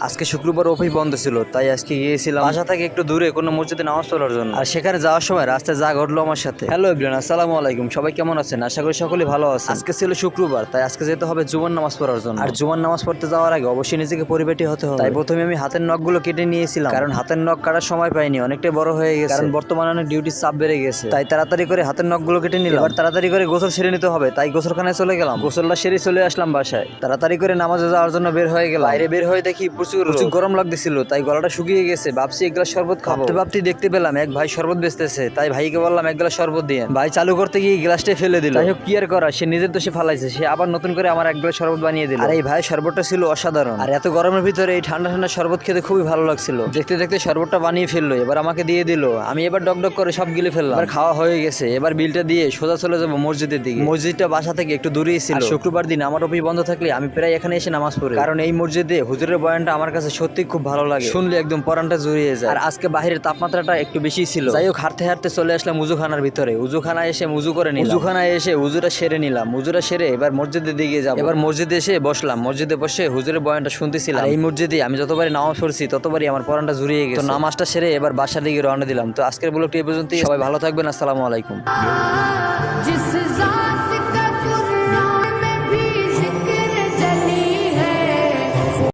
আজকে শুক্রবার অফিস বন্ধ ছিল, তাই আজকে গিয়েছিলাম বাসা থেকে একটু দূরে কোনো মসজিদে নামাজ পড়ার জন্য। আর সেখানে যাওয়ার সময় রাস্তায় যা ঘটলো আমার সাথে। হ্যালো ইব্রান আসসালামু আলাইকুম। সবাই কেমন আছেন? আশা করি সকলে ভালো আছে আজকে ছিল শুক্রবার, তাই আজকে যেতে হবে জুমার নামাজ পড়ার জন্য। আর জুমার নামাজ পড়তে যাওয়ার আগে অবশ্যই নিজেকে পরিবেটি হতে হবে। তাই প্রথমে আমি হাতের নখগুলো কেটে নিয়েছিলাম। কারণ হাতের নখ কাটার সময় পাইনি, অনেকটাই বড় হয়ে গেছে। কারণ বর্তমানে অনেক ডিউটির চাপ বেড়ে গেছে। তাই তাড়াতাড়ি করে হাতের নখগুলো কেটে নিলাম। আর তাড়াতাড়ি করে গোসল সেরে নিতে হবে, তাই গোসলখানায় চলে গেলাম। গোসলটা সেরে চলে আসলাম বাসায়। তাড়াতাড়ি করে নামাজে যাওয়ার জন্য বের হয়ে গেলাম। বাইরে বের হয়ে দেখি প্রচুর প্রচুর গরম লাগতেছিল তাই গলাটা শুকিয়ে গেছে। ভাবছি এক গ্লাস শরবত খাব। ভাবতে ভাবতে দেখতে পেলাম এক ভাই শরবত বেচতেছে। তাই ভাইকে বললাম এক গ্লাস শরবত দিয়ে ভাই চালু করতে গিয়ে গ্লাসটাই ফেলে দিল। যাই হোক কি আর করা সে নিজের সে ফালাইছে। সে আবার নতুন করে আমার এক গ্লাস শরবত বানিয়ে দিল। আর এই ভাই শরবতটা ছিল অসাধারণ। আর এত গরমের ভিতরে এই ঠান্ডা ঠান্ডা শরবত খেতে খুবই ভালো লাগছিল। দেখতে দেখতে শরবতটা বানিয়ে ফেলল এবার আমাকে দিয়ে দিল। আমি এবার ডক ডক করে সব গিলে ফেললাম। এবার খাওয়া হয়ে গেছে। এবার বিলটা দিয়ে সোজা চলে যাব মসজিদের দিকে। মসজিদটা বাসা থেকে একটু দূরেই ছিল। শুক্রবার দিন আমার অফিস বন্ধ থাকলে আমি প্রায় এখানে এসে নামাজ পড়ি। কারণ এই মসজিদে হুজুরের বয়ানটা আমার কাছে সত্যি খুব ভালো লাগে। শুনলে একদম পরানটা জুড়িয়ে যায়। আর আজকে বাহিরের তাপমাত্রাটা একটু বেশি ছিল। যাই হোক হাঁটতে হাঁটতে চলে আসলাম উজুখানার ভিতরে। উজুখানায় এসে মুজু করে নিলাম। উজুখানায় এসে উজুরা সেরে নিলাম। উজুরা সেরে এবার মসজিদে দিকে যাব। এবার মসজিদে এসে বসলাম। মসজিদে বসে হুজুরের বয়ানটা শুনতেছিলাম। এই মসজিদে আমি যতবারই নামাজ পড়ছি ততবারই আমার পরানটা জুড়িয়ে গেছে। তো নামাজটা সেরে এবার বাসার দিকে রওনা দিলাম। তো আজকের ব্লগটি এ পর্যন্তই। সবাই ভালো থাকবেন। আসসালামু আলাইকুম।